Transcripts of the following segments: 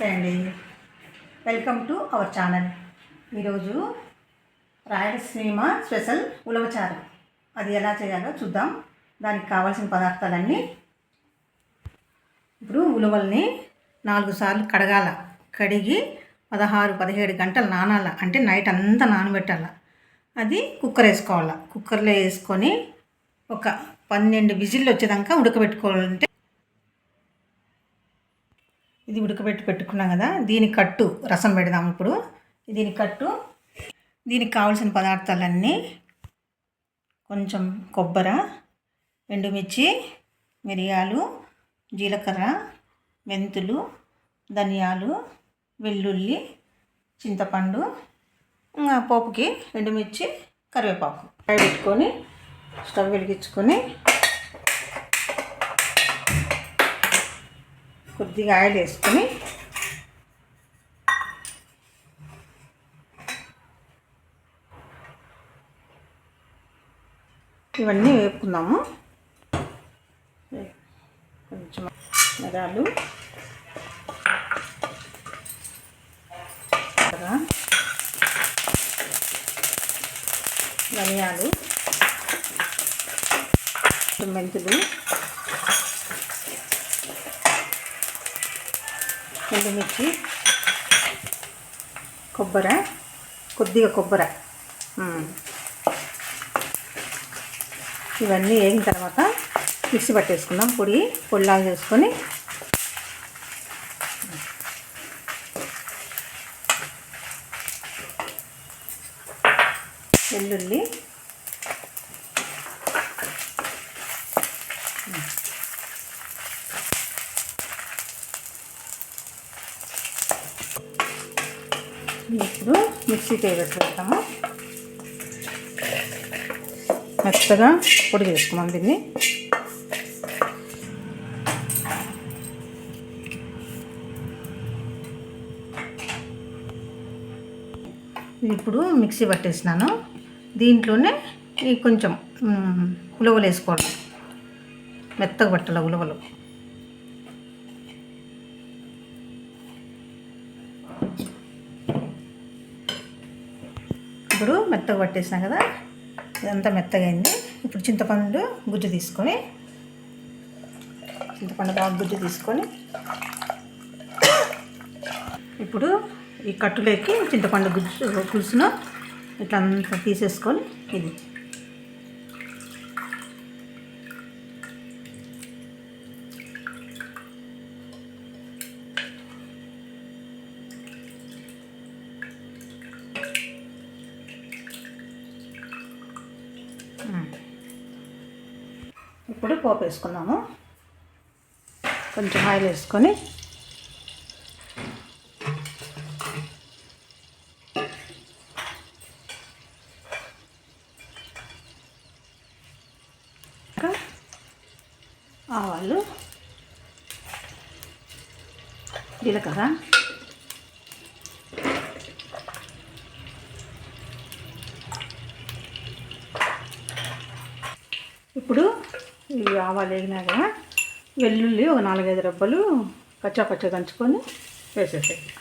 నమస్తే అండి. Welcome to our channel ఈరోజు రాయలసీమ స్పెషల్ ఉలవచారు. అది ఎలా చేయాలో చూద్దాం. దానికి కావాల్సిన పదార్థాలన్నీ ఇప్పుడు ఉలవల్ని నాలుగు సార్లు కడగాల. కడిగి పదహారు పదిహేడు గంటలు నానాల. అంటే నైట్ అంతా నానబెట్టాల. అది కుక్కర్ వేసుకోవాలి. కుక్కర్లో వేసుకొని ఒక పన్నెండు విజిల్లు వచ్చేదాకా ఉడకబెట్టుకోవాలంటే ఇది ఉడకబెట్టి పెట్టుకున్నాం కదా దీని కట్టు రసం పెడదాం ఇప్పుడు. దీని కట్టు దీనికి కావాల్సిన పదార్థాలన్నీ కొంచెం కొబ్బరి ఎండుమిర్చి మిరియాలు జీలకర్ర మెంతులు ధనియాలు వెల్లుల్లి చింతపండు పోపుకి ఎండుమిర్చి కరివేపాకు. ఫ్రై పెట్టుకొని స్టవ్ వెలిగించుకొని కొద్దిగా ఆయిల్ వేసుకొని ఇవన్నీ వేపుకుందాము. కొంచెం మిరాలు ధనియాలు మెంతులు. ఎండుమిర్చి కొబ్బరి కొద్దిగా కొబ్బరి. ఇవన్నీ వేగిన తర్వాత మిక్సీ పట్టేసుకుందాం. పొడి పొడిలాగా చేసుకొని వెల్లుల్లి ఇప్పుడు మిక్సీకి వేసేస్తాము మెత్తగా పొడి చేసుకున్నాం దీన్ని. ఇప్పుడు మిక్సీ పట్టేసినాను. దీంట్లోనే కొంచెం ఉలవలు వేసుకోవాలి. మెత్తగా పట్టాలి ఉలవలు. మెత్తగా పట్టేసినాం కదా ఇదంతా మెత్తగా అయింది. ఇప్పుడు చింతపండు గుజ్జు తీసుకొని చింతపండు బాగా గుజ్జు తీసుకొని ఇప్పుడు ఈ కట్టులోకి చింతపండు గుజ్జు పులుసును ఇట్లా అంతా తీసేసుకొని ఇది. ఇప్పుడు పోపు వేసుకుందాము. కొంచెం ఆయిల్ వేసుకొని. ఇంకా ఆవాలు జీలకర్ర ఇప్పుడు ఇవి ఆవాలు వేగినాక వెల్లుల్లి ఒక నాలుగైదు రబ్బలు కచ్చా పచ్చ దంచుకొని వేసేసాయి.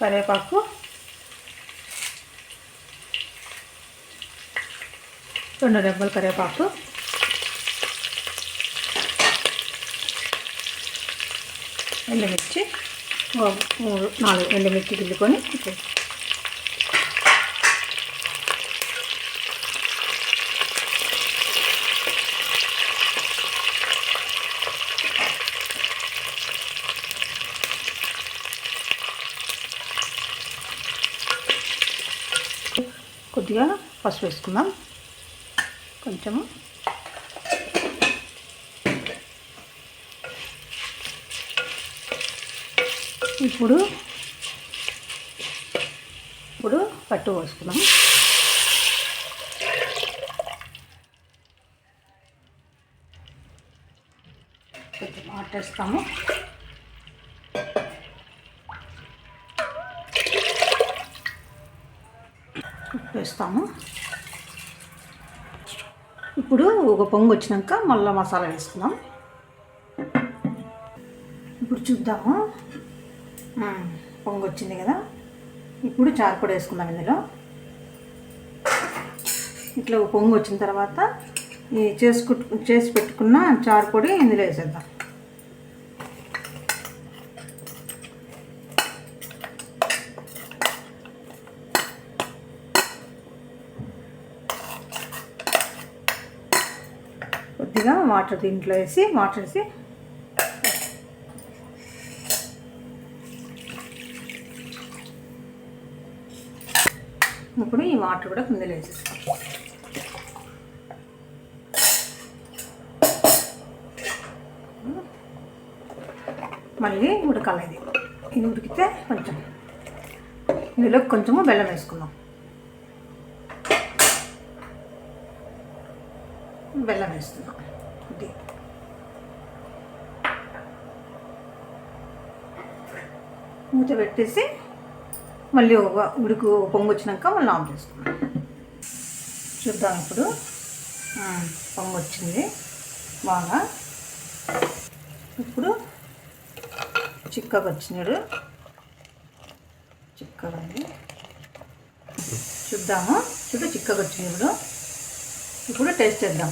కరివేపాకు. రెండు రెబ్బలు కరివేపాకు. ఎండుమిర్చి. నాలుగు ఎండుమిర్చి గిల్లుకొని కొద్దిగా పసుపు వేసుకుందాం. కొంచెము ఇప్పుడు ఇప్పుడు పట్టు పోసుకుందాం. కొంచెం ఆటేస్తాము వేస్తాము. ఇప్పుడు ఒక పొంగు వచ్చినాక మళ్ళీ మసాలా వేసుకుందాం. ఇప్పుడు చూద్దాము. పొంగు వచ్చింది కదా. ఇప్పుడు చారుపొడి వేసుకుందాం ఇందులో. ఇట్లా ఒక పొంగు వచ్చిన తర్వాత ఈ చేసుకు చేసి పెట్టుకున్న చారుపొడి ఇందులో వేసేద్దాం. కొద్దిగా వాటర్ దీంట్లో వేసి వాటర్ వేసి. ఇప్పుడు ఈ వాటర్ కూడా కిందలో వేసేస్తాం మళ్ళీ ఉడకాలి ఇది. ఇది ఉడికితే కొంచెం. ఇందులో కొంచెము బెల్లం వేసుకుందాం. బెల్లం వేస్తున్నాం. ఇది మూత పెట్టేసి మళ్ళీ ఉడుకు పొంగు వచ్చినాక మళ్ళీ ఆఫ్ చేసుకున్నాం చూద్దాం ఇప్పుడు. పొంగు వచ్చింది. బాగా. ఇప్పుడు చిక్కగా వచ్చినాడు. చిక్కగా చూద్దాము. చూడు చిక్కగా వచ్చింది ఇప్పుడు ఇప్పుడు టేస్ట్ చేద్దాం